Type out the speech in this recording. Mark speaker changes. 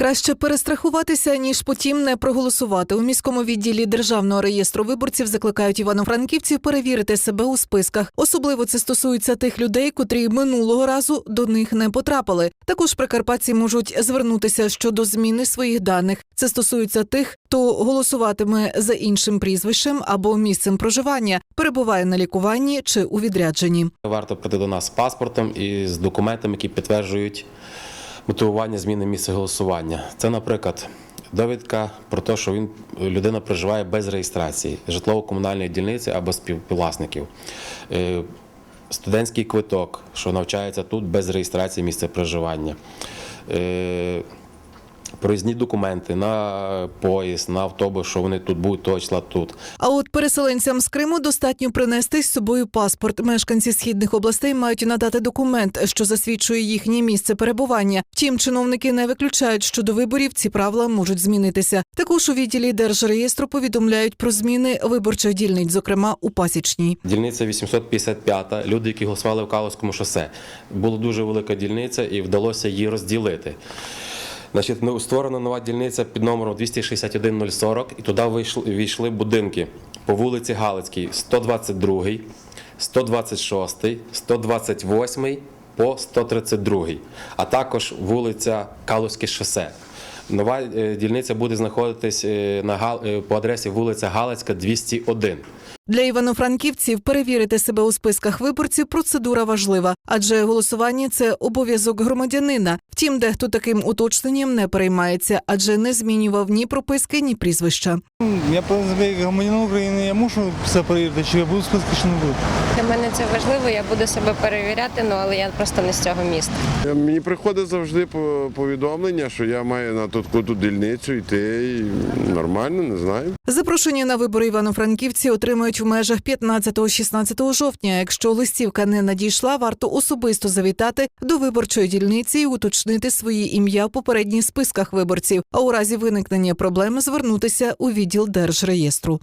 Speaker 1: Краще перестрахуватися ніж потім не проголосувати. У міському відділі державного реєстру виборців закликають івано-франківців перевірити себе у списках. Особливо це стосується тих людей, котрі минулого разу до них не потрапили. Також прикарпатці можуть звернутися щодо зміни своїх даних. Це стосується тих, хто голосуватиме за іншим прізвищем або місцем проживання, перебуває на лікуванні чи у відрядженні.
Speaker 2: Варто прийти до нас з паспортом і з документами, які підтверджують мотивування зміни місця голосування. Це, наприклад, довідка про те, що він людина проживає без реєстрації житлово-комунальної дільниці або співвласників. Е, Студентський квиток, що навчається тут без реєстрації місця проживання. Проїзні документи на поїзд, на автобус, що вони тут будуть того числа тут.
Speaker 1: А от переселенцям з Криму достатньо принести з собою паспорт. Мешканці східних областей мають надати документ, що засвідчує їхнє місце перебування. Втім, чиновники не виключають, що до виборів ці правила можуть змінитися. Також у відділі держреєстру повідомляють про зміни виборчих дільниць, зокрема у пасічній.
Speaker 2: Дільниця 855, люди, які голосували в Каловському шосе. Була дуже велика дільниця і вдалося її розділити. Значить, створена нова дільниця під номером 261040, і туди війшли будинки по вулиці Галицькій 122, 126, 128 по 132, а також вулиця Калузьке шосе. Нова е, дільниця буде знаходитись е, на е, по адресі вулиця Галицька, 201.
Speaker 1: Для івано-франківців перевірити себе у списках виборців процедура важлива, адже голосування це обов'язок громадянина. Втім, дехто таким уточненням не переймається, адже не змінював ні прописки, ні прізвища.
Speaker 3: Я як громадянин України, я мушу все перевірити, чи я буду в списку, чи не буду.
Speaker 4: Для мене це важливо, я буду себе перевіряти, ну але я просто не з цього міста.
Speaker 5: Мені приходить завжди по- повідомлення, що я маю на таку дільницю йти. І нормально, не знаю.
Speaker 1: Запрошення на вибори івано-франківці отримають в межах 15-16 жовтня. Якщо листівка не надійшла, варто особисто завітати до виборчої дільниці і уточнити свої ім'я в попередніх списках виборців. А у разі виникнення проблеми звернутися у відділ держреєстру.